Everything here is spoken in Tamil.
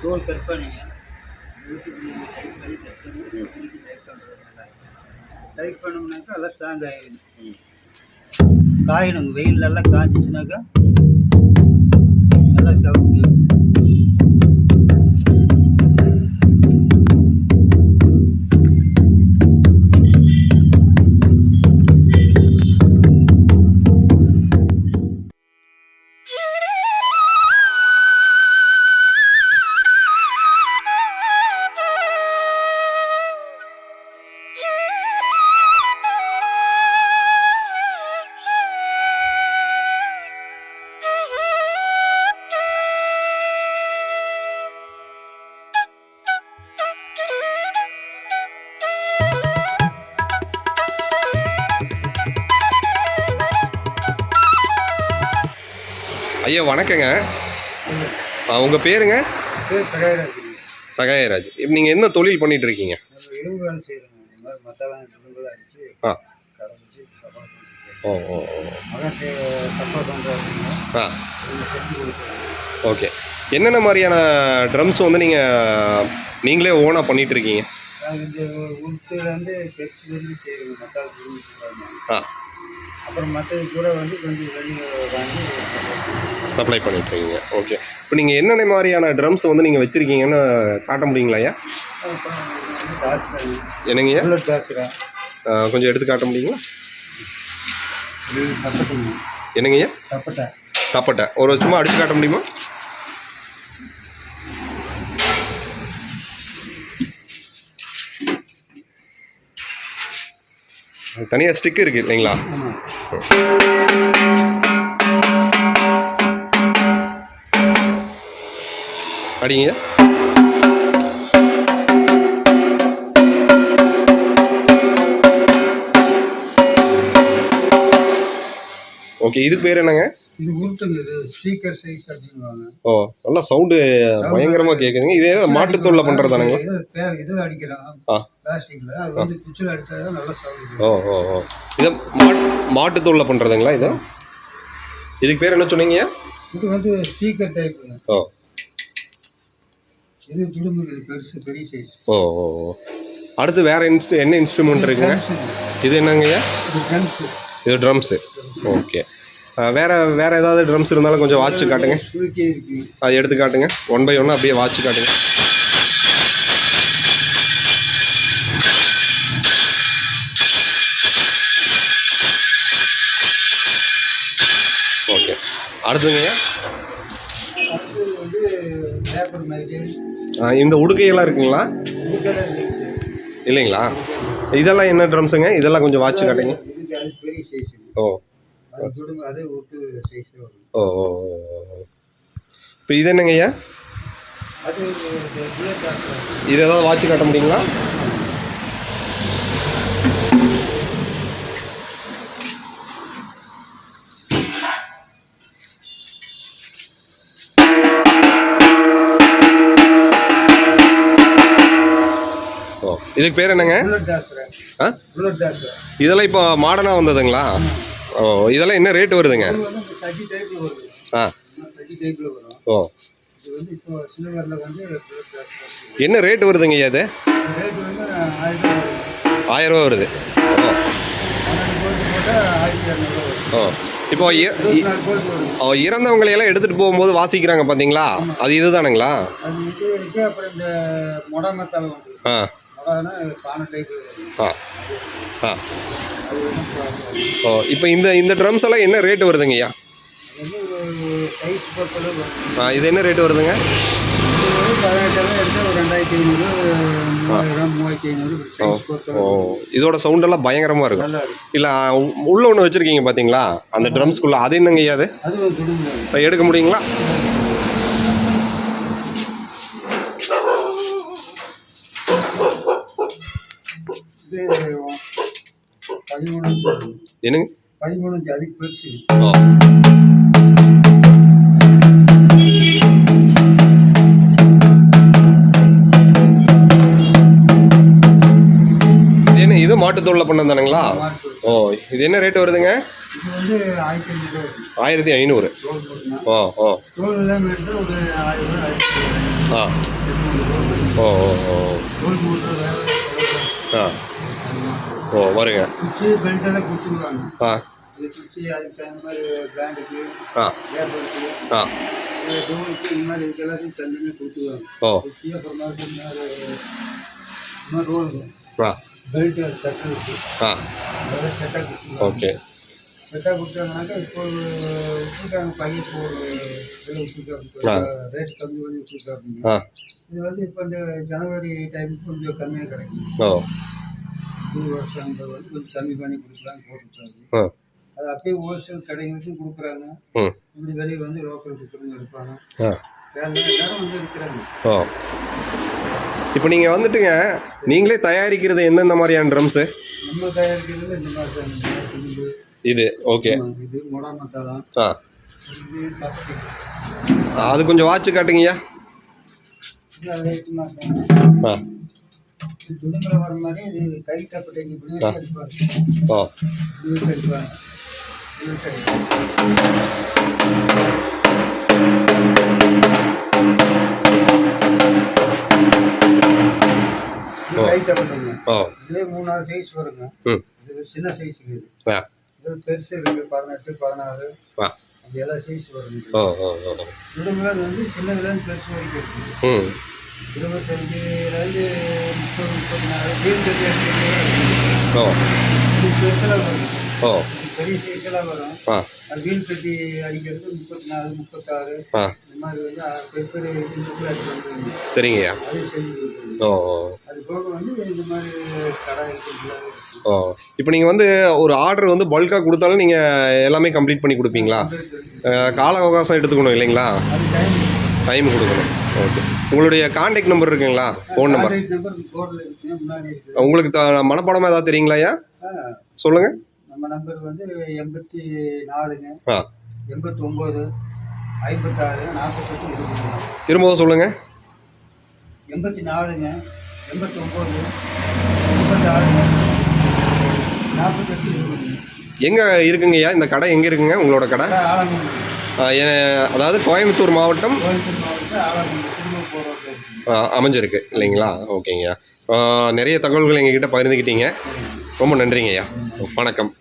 தோல் கட் பண்ணிங்க டைப் பண்ணோம்னாக்கா நல்லா ஸ்ட்ராங் ஆகிடும் காயணுங்க வெயில் நல்லா காய்ச்சிச்சுனாக்கா நல்லா சவுண்டு ஐயா வணக்கங்க. உங்கள் பேருங்க? பேர் சகாயராஜ். சகாயராஜ். இப்போ நீங்கள் என்ன தொழில் பண்ணிட்டு இருக்கீங்க ஆ. ஓ ஓ ஆ. ஓகே. என்னென்ன மாதிரியான ட்ரம்ஸ் வந்து நீங்கள் நீங்களே ஓனாக பண்ணிட்டு இருக்கீங்க ஆ. அப்புறம் மற்றது கூட வந்து கொஞ்சம் வாங்கி சப்ளை பண்ணிட்டு இருக்கீங்க ஓகே இப்போ நீங்கள் என்னென்ன மாதிரியான ட்ரம்ஸ் வந்து நீங்கள் வச்சுருக்கீங்கன்னு காட்ட முடியுங்களா ஐயா? ஆ, கொஞ்சம் எடுத்து காட்ட முடியுங்களா? தப்பட்டுங்க என்னங்கய்யா தப்பட்டை. தப்பட்டை ஒரு சும்மா அடிச்சு காட்ட முடியுமா? தனியாக ஸ்டிக் இருக்கு இல்லைங்களா? அடிங்க. ஓகே இதுக்கு பேர் என்னங்க? இது உருட்டுங்க இது ஸ்பீக்கர் சைஸ் அப்படின்வாங்க ஓ நல்லா சவுண்டு பயங்கரமாக கேட்குதுங்க இதே மாட்டுத்தூளில் பண்ணுறதானுங்க இது பே- இது அடிக்கிறோம் ஆ. பிளாஸ்டிக்ல. அது வந்து குச்சில் அடிச்சா நல்லா சவுண்ட் ஓ ஓ ஓ. இதை மாட் மாட்டுத்தூளில் பண்ணுறதுங்களா இது? இதுக்கு பேர் என்ன சொன்னீங்க? இது வந்து ஸ்பீக்கர் டைப்புங்க. ஓ. இது துடும்பு இது பெருசு பெரிய சைஸ் ஓ ஓ ஓ. அடுத்து வேறு இன்ஸ்ட் என்ன இன்ஸ்ட்ருமெண்ட் இருக்குங்க? இது என்னங்கய்யா இது ட்ரம்ஸு இது ட்ரம்ஸு ஓகே வேறு வேறு ஏதாவது ட்ரம்ஸ் இருந்தாலும் கொஞ்சம் வாட்ச் காட்டுங்க. சுருக்கி இருக்கு. அது எடுத்து காட்டுங்க. ஒன் பை ஒன்று அப்படியே வாட்ச் காட்டுங்க. ஓகே அடுத்துங்கய்யா அடுத்து வந்து பேப்பர் மைக்கு. இந்த உடுக்கையெல்லாம் இருக்குங்களா? இல்லைங்களா? இதெல்லாம் என்ன ட்ரம்ஸுங்க இதெல்லாம் கொஞ்சம் வாட்ச் காட்டுங்க. ஓ. ஓ ஓ இப்போ இது என்னங்கய்யா இது ஏதாவது வாட்ச் காட்ட முடியுங்களா? இதுக்கு பேர் என்னங்க? ஆ? இதெல்லாம் இப்போ மாடர்னாக வந்ததுங்களா? ஓ இதெல்லாம் என்ன ரேட் வருதுங்க? ஆ. ஓ. என்ன ரேட் வருதுங்க வந்து ஆயிரம் ரூபா வருது. ஓ. இப்போ இ- இ- இருபத்தி நாலு போல்ட்டு வரும் ஓ, இறந்தவங்களை எல்லாம் எடுத்துகிட்டு போகும்போது வாசிக்கிறாங்க பார்த்தீங்களா? அது இதுதானுங்களா? அது ஆ. பானை ஆ ஆ. ஓ இப்போ இந்த இந்த ட்ரம்ஸ் எல்லாம் என்ன ரேட் வருதுங்கய்யா ஆ இது என்ன ரேட் வருதுங்க? ஓ இதோட சவுண்டெல்லாம் பயங்கரமாக இருக்கும். நல்லா இருக்கும். இல்லை உள்ள ஒன்று வச்சுருக்கீங்க பார்த்தீங்களா அந்த ட்ரம்ஸ்குள்ளே அது என்னங்கய்யா அது? எடுக்க முடியுங்களா? என்னங்க? பதிமூணு அதுக்கு பெருசு ஓ இது என்ன இது மாட்டுத்தோலில் பண்ணது தானுங்களா? ஓ இது என்ன ரேட் வருதுங்க? ஆயிரத்தி ஐநூறு. ஓ ஓ ஆ. ஓ ஓ ஓ. ஆ. ஓ வருங்க. ஆ. ஆ. ஆ. ஓ. ஆ. ஆ. ஓகே. செட்டாக கொடுத்தாங்கனாக்கா இப்போ விட்டுருக்காங்க பையன் இப்போ ஆ. விட்டுருக்காங்க ரேட் கம்மி பண்ணி விட்டுருக்காங்க இது வந்து இப்போ இந்த ஜனவரி டைமுக்கு கொஞ்சம் கம்மியாக கிடைக்கும். ஓ. வருஷங்கிறது வந்து கொஞ்சம் கம்மி பண்ணி கொடுக்கலான்னு போட்டுருக்காங்க அது அப்படியே ஹோல்சேல் கடைகளுக்கும் கொடுக்குறாங்க. இப்படி வெளியே வந்து லோக்கல் கொடுக்குறவங்க கேரளா எல்லாரும் வந்து எடுக்கிறாங்க. ஓ இப்போ நீங்கள் வந்துட்டுங்க நீங்களே தயாரிக்கிறது எந்தெந்த மாதிரியான ட்ரம்ஸு நம்ம தயாரிக்கிறது இந்த மாதிரி இது ஓகே. இது மொடா மசாலா. ஆ. அது கொஞ்சம் வாட்ச் காட்டுங்கய்யா. ஆ. துணிமலை வர மாதிரி இது கை தப்பட்டை இப்படி வச்சு எடுப்பாங்க இப்படி வச்சு எடுப்பாங்க இப்படி வச்சு எடுப்பாங்க இது கை தப்பட்டைங்க ஓ இதுலேயே மூணு நாலு சைஸ் வருங்க இது சின்ன சைஸுக்கு இது. இது பெருசு இருக்குது பதினெட்டு பதினாறு. அது எல்லா சைஸ் வருங்க. விடுமுறை வந்து சின்னதுலேருந்து பெருசு வரைக்கும் இருக்குது இருபத்தஞ்சுலேருந்து முப்பது முப்பத்தி நாலு வீல் கட்டி எடுத்துக்கிட்டு ஓ. ஓ பெரிய சைஸெல்லாம் வரும். ஆ. அது வீல் கட்டி அடிக்கிறது முப்பத்தி நாலு முப்பத்தாறு. ஆ. இந்த மாதிரி வந்து ஆறு பெரிய பெரிய இதுக்குள்ள அடிச்சு வந்துருங்க சரிங்கய்யா. ஓ ஓ. அது போக வந்து இந்த மாதிரி கடை இருக்குது ஓ. இப்போ நீங்கள் வந்து ஒரு ஆர்டர் வந்து பல்காக கொடுத்தாலும் நீங்கள் எல்லாமே கம்ப்ளீட் பண்ணி கொடுப்பீங்களா? கால அவகாசம் எடுத்துக்கணும் இல்லைங்களா? டைம் கொடுக்கணும். ஓகே உங்களுடைய காண்டாக்ட் நம்பர் இருக்குங்களா? ஃபோன் நம்பர் உங்களுக்கு த மனப்பாடமாக ஏதாவது தெரியுங்களா ஐயா? சொல்லுங்கள் நம்ம நம்பர் வந்து எண்பத்தி நாலுங்க ஆ. எண்பத்தொம்போது ஐம்பத்தாறு நாற்பத்தெட்டு இருபது திரும்பவும் சொல்லுங்கள் எண்பத்தி நாலுங்க எண்பத்தொம்போது எண்பத்தாறுங்க நாற்பத்தெட்டு இருபது. எங்கே இருக்குங்கய்யா இந்த கடை எங்கே இருக்குங்க? உங்களோட கடை ஆலங்குடி. அதாவது கோயம்புத்தூர் மாவட்டம் அமைஞ்சிருக்கு இல்லைங்களா? ஓகேங்கய்யா. நிறைய தகவல்கள் எங்ககிட்ட பகிர்ந்துக்கிட்டீங்க. ரொம்ப நன்றிங்கய்யா. வணக்கம்.